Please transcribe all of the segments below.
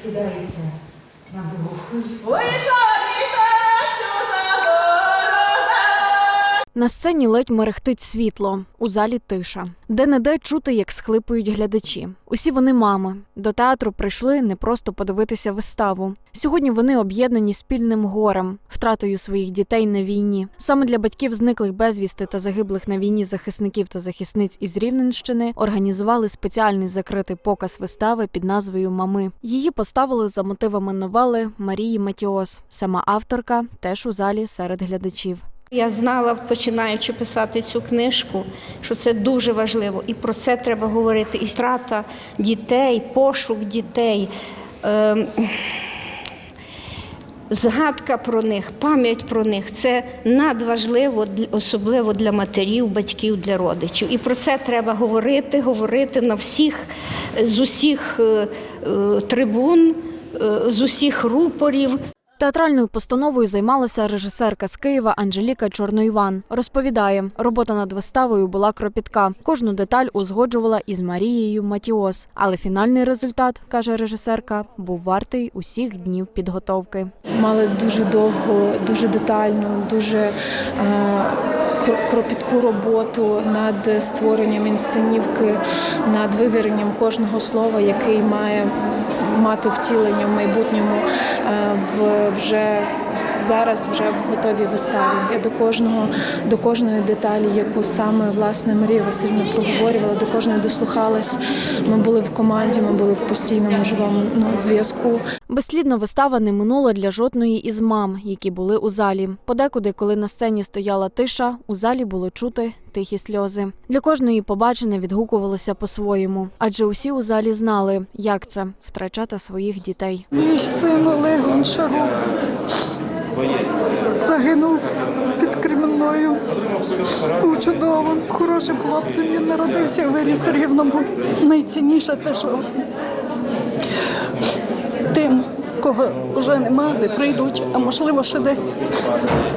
скидається на богохульство. На сцені ледь мерехтить світло, у залі тиша. Де не де чути, як схлипують глядачі. Усі вони мами. До театру прийшли не просто подивитися виставу. Сьогодні вони об'єднані спільним горем, втратою своїх дітей на війні. Саме для батьків зниклих безвісти та загиблих на війні захисників та захисниць із Рівненщини організували спеціальний закритий показ вистави під назвою Мами. Її поставили за мотивами новели Марії Матіос. Сама авторка теж у залі серед глядачів. Я знала, починаючи писати цю книжку, що це дуже важливо, і про це треба говорити. І втрата дітей, пошук дітей, ем, згадка про них, пам'ять про них це надважливо, особливо для матерів, батьків, для родичів. І про це треба говорити, говорити на всіх з усіх е, е, трибун, е, з усіх рупорів. Театральною постановою займалася режисерка з Києва Анжеліка Чорноїван. Розповідає, робота над виставою була кропітка. Кожну деталь узгоджувала із Марією Матіос. Але фінальний результат, каже режисерка, був вартий усіх днів підготовки. мали дуже довго, дуже детально, дуже е, кропітку роботу над створенням інсценівки, над вивіренням кожного слова, який має мати втілення в майбутньому е, в вже. Зараз вже в готовій виставі. Я до кожного до кожної деталі, яку саме власне Марія Васильівна проговорювала, до кожної дослухалась. Ми були в команді, ми були в постійному живому ну, зв'язку. Безслідно вистава не минула для жодної із мам, які були у залі. Подекуди, коли на сцені стояла тиша, у залі було чути тихі сльози. Для кожної побачене відгукувалося по-своєму, адже усі у залі знали, як це втрачати своїх дітей. Мій син Олег Гончарук загинув під Кремінною. Був чудовим, хорошим хлопцем. Він народився виріс в рівному. Найцінніше те, що тим, кого вже нема, де прийдуть, а можливо ще десь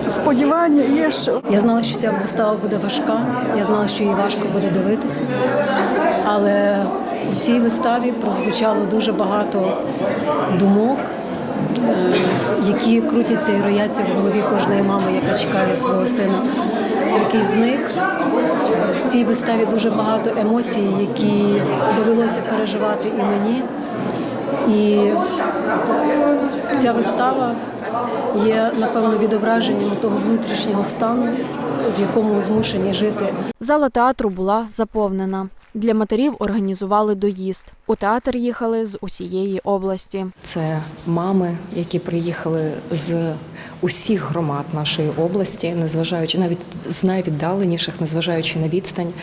сподівання є, що Я знала, що ця вистава буде важка. Я знала, що її важко буде дивитися. Але у цій виставі прозвучало дуже багато думок, які крутяться і рояться в голові кожної мами, яка чекає свого сина, який зник. В цій виставі дуже багато емоцій, які довелося переживати і мені. І ця вистава є, напевно, відображенням того внутрішнього стану, в якому змушені жити Зала театру була заповнена. Для матерів організували доїзд. У театр їхали з усієї області. Це мами, які приїхали з усіх громад нашої області, незважаючи навіть з найвіддаленіших, незважаючи на відстань,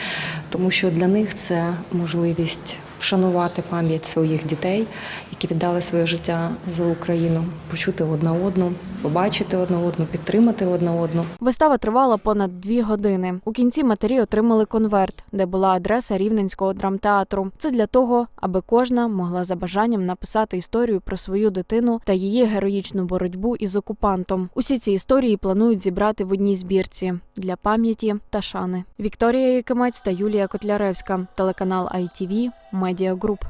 тому що для них це можливість вшанувати пам'ять своїх дітей, які віддали своє життя за Україну, почути одна одну, побачити одна одну, підтримати одна одну. Вистава тривала понад дві години. У кінці матері отримали конверт, де була адреса Рівненського драмтеатру. Це для того, аби кожна могла за бажанням написати історію про свою дитину та її героїчну боротьбу із окупантом. Усі ці історії планують зібрати в одній збірці для пам'яті та шани. Вікторія Якимець та Юлія Котляревська, телеканал ITV, Медіа Груп.